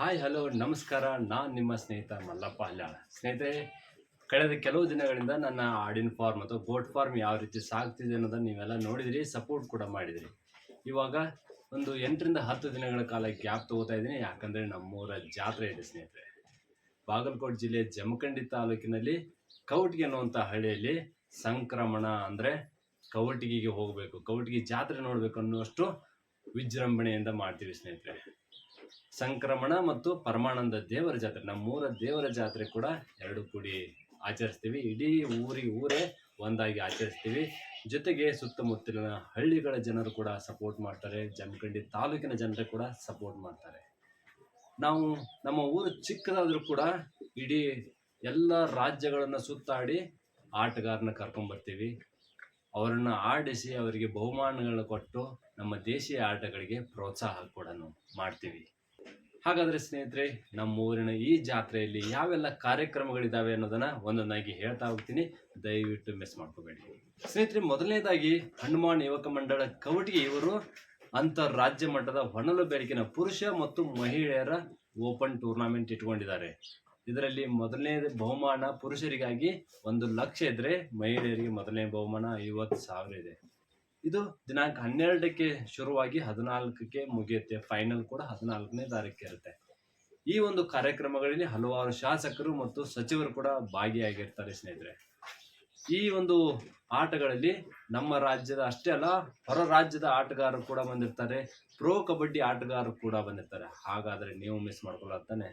Hi hello ನಮಸ್ಕಾರ. ನಾನು ನಿಮ್ಮ ಸ್ನೇಹಿತ ಮಲ್ಲಪ್ಪ ಹಲ್ಯಾಳ ಸ್ನೇಹಿತರೆ, ಕಳೆದ ಕೆಲವು ದಿನಗಳಿಂದ ನನ್ನ ಆಡಿನ ಫಾರ್ಮ್ ಅಥವಾ ಗೋಟ್ ಫಾರ್ಮ್ ಯಾವ ರೀತಿ ಸಾಗ್ತಿದೆ ಅನ್ನೋದನ್ನು ನೀವೆಲ್ಲ ನೋಡಿದಿರಿ ಸಪೋರ್ಟ್ ಕೂಡ ಮಾಡಿದಿರಿ. ಇವಾಗ ಒಂದು ಎಂಟರಿಂದ ಹತ್ತು ದಿನಗಳ ಕಾಲ ಗ್ಯಾಪ್ ತಗೋತಾ ಇದ್ದೀನಿ. ಯಾಕಂದರೆ ನಮ್ಮೂರ ಜಾತ್ರೆ ಇದೆ ಸ್ನೇಹಿತರೆ. ಬಾಗಲಕೋಟೆ ಜಿಲ್ಲೆ ಜಮಖಂಡಿ ತಾಲೂಕಿನಲ್ಲಿ ಕೌಟಿಗೆ ಅನ್ನುವಂಥ ಹಳ್ಳಿಯಲ್ಲಿ ಸಂಕ್ರಮಣ ಅಂದರೆ ಕೌಟಿಗೆಗೆ ಹೋಗಬೇಕು, ಕೌಟಿಗೆ ಜಾತ್ರೆ ನೋಡಬೇಕು ಅನ್ನುವಷ್ಟು ವಿಜೃಂಭಣೆಯಿಂದ ಮಾಡ್ತೀವಿ ಸ್ನೇಹಿತರೆ. ಸಂಕ್ರಮಣ ಮತ್ತು ಪರಮಾನಂದ ದೇವರ ಜಾತ್ರೆ. ನಮ್ಮೂರ ದೇವರ ಜಾತ್ರೆ ಕೂಡ ಎರಡು ಕೂಡಿ ಆಚರಿಸ್ತೀವಿ. ಇಡೀ ಊರಿಗೆ ಊರೇ ಒಂದಾಗಿ ಆಚರಿಸ್ತೀವಿ. ಜೊತೆಗೆ ಸುತ್ತಮುತ್ತಲಿನ ಹಳ್ಳಿಗಳ ಜನರು ಕೂಡ ಸಪೋರ್ಟ್ ಮಾಡ್ತಾರೆ. ಜಮಖಂಡಿ ತಾಲೂಕಿನ ಜನರು ಕೂಡ ಸಪೋರ್ಟ್ ಮಾಡ್ತಾರೆ. ನಾವು ನಮ್ಮ ಊರು ಚಿಕ್ಕದಾದರೂ ಕೂಡ ಇಡೀ ಎಲ್ಲ ರಾಜ್ಯಗಳನ್ನು ಸುತ್ತಾಡಿ ಆಟಗಾರನ ಕರ್ಕೊಂಬರ್ತೀವಿ. ಅವರನ್ನು ಆಡಿಸಿ ಅವರಿಗೆ ಬಹುಮಾನಗಳನ್ನು ಕೊಟ್ಟು ನಮ್ಮ ದೇಶೀಯ ಆಟಗಳಿಗೆ ಪ್ರೋತ್ಸಾಹ ಕೂಡ ಮಾಡ್ತೀವಿ. ಹಾಗಾದರೆ ಸ್ನೇಹಿತರೆ, ನಮ್ಮೂರಿನ ಈ ಜಾತ್ರೆಯಲ್ಲಿ ಯಾವೆಲ್ಲ ಕಾರ್ಯಕ್ರಮಗಳಿದ್ದಾವೆ ಅನ್ನೋದನ್ನ ಒಂದೊಂದಾಗಿ ಹೇಳ್ತಾ ಹೋಗ್ತೀನಿ. ದಯವಿಟ್ಟು ಮಿಸ್ ಮಾಡ್ಕೋಬೇಡಿ. ಸ್ನೇಹಿತರೆ, ಮೊದಲನೇದಾಗಿ ಹನುಮಾನ್ ಯುವಕ ಮಂಡಳ ಕವಟಿಗೆ ಇವರು ಅಂತಾರಾಜ್ಯ ಮಟ್ಟದ ಹೊನಲು ಬೆಳಕಿನ ಪುರುಷ ಮತ್ತು ಮಹಿಳೆಯರ ಓಪನ್ ಟೂರ್ನಾಮೆಂಟ್ ಇಟ್ಕೊಂಡಿದ್ದಾರೆ. ಇದರಲ್ಲಿ ಮೊದಲನೇ ಬಹುಮಾನ ಪುರುಷರಿಗಾಗಿ ಒಂದು ಲಕ್ಷ ಇದ್ರೆ ಮಹಿಳೆಯರಿಗೆ ಮೊದಲನೇ ಬಹುಮಾನ ಐವತ್ತು ಸಾವಿರ ಇದೆ. ಇದು ದಿನಾಂಕ ಹನ್ನೆರಡಕ್ಕೆ ಶುರುವಾಗಿ ಹದಿನಾಲ್ಕಕ್ಕೆ ಮುಗಿಯುತ್ತೆ. ಫೈನಲ್ ಕೂಡ ಹದಿನಾಲ್ಕನೇ ತಾರೀಕು ಇರುತ್ತೆ. ಈ ಒಂದು ಕಾರ್ಯಕ್ರಮಗಳಲ್ಲಿ ಹಲವಾರು ಶಾಸಕರು ಮತ್ತು ಸಚಿವರು ಕೂಡ ಭಾಗಿಯಾಗಿರ್ತಾರೆ ಸ್ನೇಹಿತರೆ. ಈ ಒಂದು ಆಟಗಳಲ್ಲಿ ನಮ್ಮ ರಾಜ್ಯದ ಅಷ್ಟೇ ಅಲ್ಲ, ಹೊರ ರಾಜ್ಯದ ಆಟಗಾರರು ಕೂಡ ಬಂದಿರ್ತಾರೆ. ಪ್ರೋ ಕಬಡ್ಡಿ ಆಟಗಾರರು ಕೂಡ ಬಂದಿರ್ತಾರೆ. ಹಾಗಾದ್ರೆ ನೀವು ಮಿಸ್ ಮಾಡ್ಕೊಳ್ಳತ್ತಾನೆ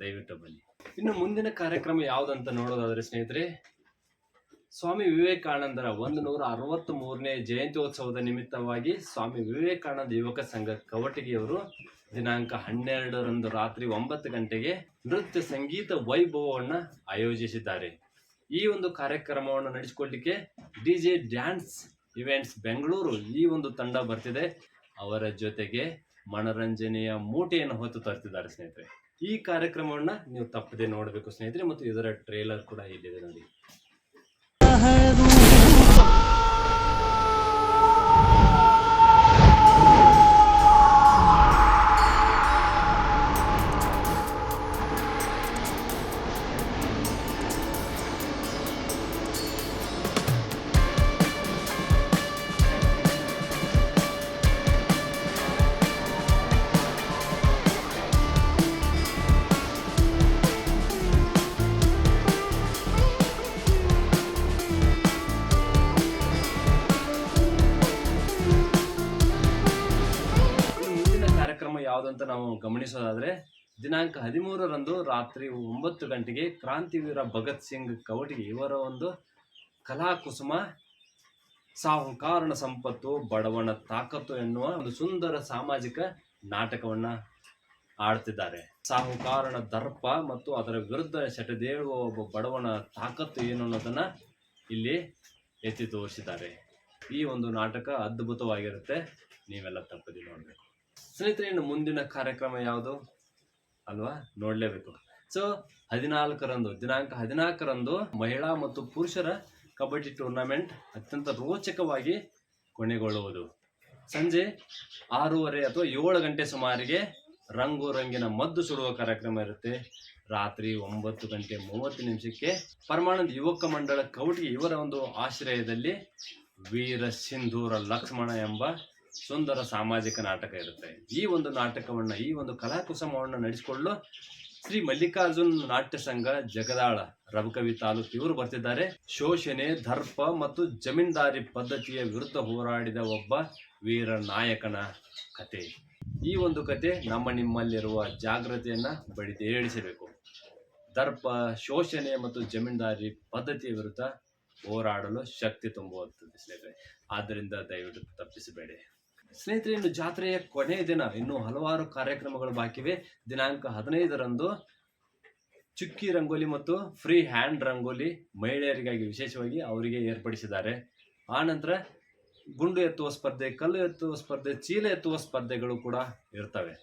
ದಯವಿಟ್ಟು ಬನ್ನಿ. ಇನ್ನು ಮುಂದಿನ ಕಾರ್ಯಕ್ರಮ ಯಾವುದಂತ ನೋಡೋದಾದ್ರೆ ಸ್ನೇಹಿತರೆ ಸ್ವಾಮಿ ವಿವೇಕಾನಂದರ ಒಂದು ನೂರ ಅರವತ್ತ್ ಮೂರನೇ ಜಯಂತ್ಯೋತ್ಸವದ ನಿಮಿತ್ತವಾಗಿ ಸ್ವಾಮಿ ವಿವೇಕಾನಂದ ಯುವಕ ಸಂಘ ಕವಟಗಿಯವರು ದಿನಾಂಕ ಹನ್ನೆರಡರಂದು ರಾತ್ರಿ ಒಂಬತ್ತು ಗಂಟೆಗೆ ನೃತ್ಯ ಸಂಗೀತ ವೈಭವವನ್ನು ಆಯೋಜಿಸಿದ್ದಾರೆ. ಈ ಒಂದು ಕಾರ್ಯಕ್ರಮವನ್ನು ನಡೆಸಿಕೊಳ್ಳಿಕ್ಕೆ D J dance events Bengaluru ಈ ಒಂದು ತಂಡ ಬರ್ತಿದೆ. ಅವರ ಜೊತೆಗೆ ಮನರಂಜನೆಯ ಮೂಟೆಯನ್ನು ಹೊತ್ತು ತರ್ತಿದ್ದಾರೆ ಸ್ನೇಹಿತರೆ. ಈ ಕಾರ್ಯಕ್ರಮವನ್ನು ನೀವು ತಪ್ಪದೆ ನೋಡಬೇಕು ಸ್ನೇಹಿತರೆ ಮತ್ತು ಇದರ ಟ್ರೇಲರ್ ಕೂಡ ಇಲ್ಲಿದೆ ನೋಡಿ. ಯಾವುದಂತ ನಾವು ಗಮನಿಸೋದಾದರೆ, ದಿನಾಂಕ ಹದಿಮೂರರಂದು ರಾತ್ರಿ ಒಂಬತ್ತು ಗಂಟೆಗೆ ಕ್ರಾಂತಿವೀರ ಭಗತ್ ಸಿಂಗ್ ಕವಟಿ ಇವರ ಒಂದು ಕಲಾಕುಸುಮ, ಸಾಹುಕಾರಣ ಸಂಪತ್ತು, ಬಡವನ ತಾಕತ್ತು ಎನ್ನುವ ಒಂದು ಸುಂದರ ಸಾಮಾಜಿಕ ನಾಟಕವನ್ನು ಆಡ್ತಿದ್ದಾರೆ. ಸಾಹುಕಾರಣ ದರ್ಪ ಮತ್ತು ಅದರ ವಿರುದ್ಧ ಶಟದೇಳುವ ಒಬ್ಬ ಬಡವನ ತಾಕತ್ತು ಏನು ಅನ್ನೋದನ್ನ ಇಲ್ಲಿ ಎತ್ತಿ ತೋರಿಸಿದ್ದಾರೆ. ಈ ಒಂದು ನಾಟಕ ಅದ್ಭುತವಾಗಿರುತ್ತೆ. ನೀವೆಲ್ಲ ತಪ್ಪದಿ ನೋಡಬೇಕು. ಸ್ನೇಹಿತರೆ ಇನ್ನು ಮುಂದಿನ ಕಾರ್ಯಕ್ರಮ ಯಾವುದು? ಅಲ್ವಾ? ನೋಡಲೇಬೇಕು. ಸೊ ಹದಿನಾಲ್ಕರಂದು, ದಿನಾಂಕ ಹದಿನಾಲ್ಕರಂದು ಮಹಿಳಾ ಮತ್ತು ಪುರುಷರ ಕಬಡ್ಡಿ ಟೂರ್ನಮೆಂಟ್ ಅತ್ಯಂತ ರೋಚಕವಾಗಿ ಕೊನೆಗೊಳ್ಳುವುದು. ಸಂಜೆ ಆರೂವರೆ ಅಥವಾ ಏಳು ಗಂಟೆ ಸುಮಾರಿಗೆ ರಂಗು ರಂಗಿನ ಮದ್ದು ಸುಡುವ ಕಾರ್ಯಕ್ರಮ ಇರುತ್ತೆ. ರಾತ್ರಿ ಒಂಬತ್ತು ಗಂಟೆ ಮೂವತ್ತು ನಿಮಿಷಕ್ಕೆ ಪರಮಾನಂದ ಯುವಕ ಮಂಡಳ ಕೌಟಿ ಇವರ ಒಂದು ಆಶ್ರಯದಲ್ಲಿ ವೀರ ಸಿಂಧೂರ ಲಕ್ಷ್ಮಣ ಎಂಬ ಸುಂದರ ಸಾಮಾಜಿಕ ನಾಟಕ ಇರುತ್ತೆ. ಈ ಒಂದು ನಾಟಕವನ್ನ, ಈ ಒಂದು ಕಲಾಕುಸುಮವನ್ನು ನಡೆಸಿಕೊಳ್ಳಲು ಶ್ರೀ ಮಲ್ಲಿಕಾರ್ಜುನ್ ನಾಟ್ಯ ಸಂಘ ಜಗದಾಳ ರಬಕವಿ ತಾಲೂಕು ಇವರು ಬರ್ತಿದ್ದಾರೆ. ಶೋಷಣೆ, ದರ್ಪ ಮತ್ತು ಜಮೀನ್ದಾರಿ ಪದ್ಧತಿಯ ವಿರುದ್ಧ ಹೋರಾಡಿದ ಒಬ್ಬ ವೀರ ನಾಯಕನ ಕತೆ. ಈ ಒಂದು ಕತೆ ನಮ್ಮ ನಿಮ್ಮಲ್ಲಿರುವ ಜಾಗ್ರತೆಯನ್ನು ಬಡಿದೇಳಿಸಬೇಕು ದರ್ಪ, ಶೋಷಣೆ ಮತ್ತು ಜಮೀನ್ದಾರಿ ಪದ್ಧತಿಯ ವಿರುದ್ಧ ಹೋರಾಡಲು ಶಕ್ತಿ ತುಂಬುವಂಥದ್ದು ಆದ್ದರಿಂದ ದಯವಿಟ್ಟು ತಪ್ಪಿಸಬೇಡಿ. ಸ್ನೇಹಿತರೆ, ಇನ್ನು ಜಾತ್ರೆಯ ಕೊನೆಯ ದಿನ, ಇನ್ನೂ ಹಲವಾರು ಕಾರ್ಯಕ್ರಮಗಳು ಬಾಕಿವೆ. ದಿನಾಂಕ ಹದಿನೈದರಂದು ಚುಕ್ಕಿ ರಂಗೋಲಿ ಮತ್ತು ಫ್ರೀ ಹ್ಯಾಂಡ್ ರಂಗೋಲಿ ಮಹಿಳೆಯರಿಗಾಗಿ ವಿಶೇಷವಾಗಿ ಅವರಿಗೆ ಏರ್ಪಡಿಸಿದ್ದಾರೆ. ಆ ನಂತರ ಗುಂಡು ಎತ್ತುವ ಸ್ಪರ್ಧೆ, ಕಲ್ಲು ಎತ್ತುವ ಸ್ಪರ್ಧೆ, ಚೀಲ ಎತ್ತುವ ಸ್ಪರ್ಧೆಗಳು ಕೂಡ ಇರ್ತವೆ.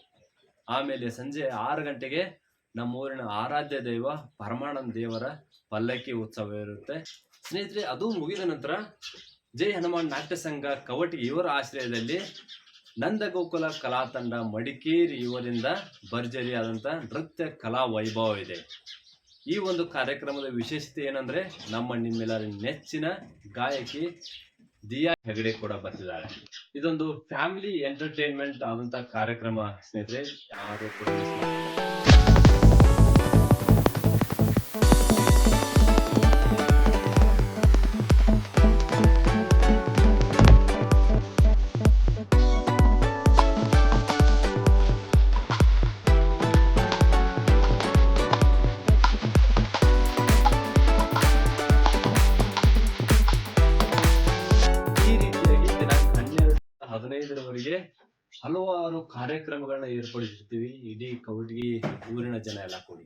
ಆಮೇಲೆ ಸಂಜೆ ಆರು ಗಂಟೆಗೆ ನಮ್ಮೂರಿನ ಆರಾಧ್ಯ ದೈವ ಪರಮಾನಂದ ದೇವರ ಪಲ್ಲಕ್ಕಿ ಉತ್ಸವ ಇರುತ್ತೆ. ಸ್ನೇಹಿತರೆ, ಅದು ಮುಗಿದ ನಂತರ ಜೈ ಹನುಮಾನ್ ನಾಟ್ಯ ಸಂಘ ಕವಟಿ ಇವರ ಆಶ್ರಯದಲ್ಲಿ ನಂದಗೋಕುಲ ಕಲಾ ತಂಡ ಮಡಿಕೇರಿ ಇವರಿಂದ ಭರ್ಜರಿಯಾದಂಥ ನೃತ್ಯ ಕಲಾ ವೈಭವ ಇದೆ. ಈ ಒಂದು ಕಾರ್ಯಕ್ರಮದ ವಿಶೇಷತೆ ಏನಂದ್ರೆ ನಮ್ಮ ನಿಮ್ಮೆಲ್ಲರ ನೆಚ್ಚಿನ ಗಾಯಕಿ ದಿಯಾ ಹೆಗಡೆ ಕೂಡ ಬರ್ತಿದ್ದಾರೆ. ಇದೊಂದು ಫ್ಯಾಮಿಲಿ ಎಂಟರ್ಟೈನ್ಮೆಂಟ್ ಆದಂತ ಕಾರ್ಯಕ್ರಮ ಸ್ನೇಹಿತರೆ, ಯಾರು ಕೂಡ ಹಲವಾರು ಕಾರ್ಯಕ್ರಮಗಳನ್ನ ಏರ್ಪಡಿಸಿರ್ತೀವಿ. ಇಡೀ ಕೌಟಗಿ ಊರಿನ ಜನ ಎಲ್ಲ ಕೂಡಿ.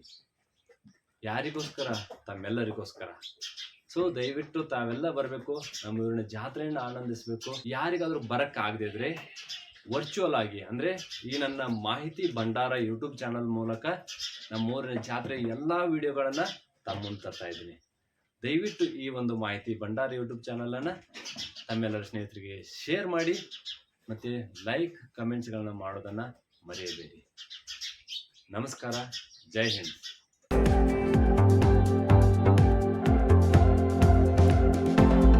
ಯಾರಿಗೋಸ್ಕರ? ತಮ್ಮೆಲ್ಲರಿಗೋಸ್ಕರ. ಸೊ ದಯವಿಟ್ಟು ತಾವೆಲ್ಲ ಬರಬೇಕು. ನಮ್ಮ ಊರಿನ ಜಾತ್ರೆಯನ್ನು ಆನಂದಿಸಬೇಕು. ಯಾರಿಗಾದರೂ ಬರಕ್ ಆಗದೆ ಇದ್ರೆ ವರ್ಚುವಲ್ ಆಗಿ, ಅಂದ್ರೆ ಈ ನನ್ನ ಮಾಹಿತಿ ಭಂಡಾರ ಯೂಟ್ಯೂಬ್ ಚಾನಲ್ ಮೂಲಕ ನಮ್ಮ ಊರಿನ ಜಾತ್ರೆ ಎಲ್ಲಾ ವಿಡಿಯೋಗಳನ್ನು ತಮ್ಮ ಮುಂದೆ ತರ್ತಾ ಇದ್ದೀನಿ. ದಯವಿಟ್ಟು ಈ ಒಂದು ಮಾಹಿತಿ ಭಂಡಾರ ಯೂಟ್ಯೂಬ್ ಚಾನಲನ್ನು ತಮ್ಮೆಲ್ಲರ ಸ್ನೇಹಿತರಿಗೆ ಶೇರ್ ಮಾಡಿ. ಮತ್ತು ಲೈಕ್ ಕಮೆಂಟ್ಸ್ಗಳನ್ನ ಮಾಡೋದನ್ನು ಮರೆಯಬೇಡಿ. ನಮಸ್ಕಾರ ಜೈ ಹಿಂದ್.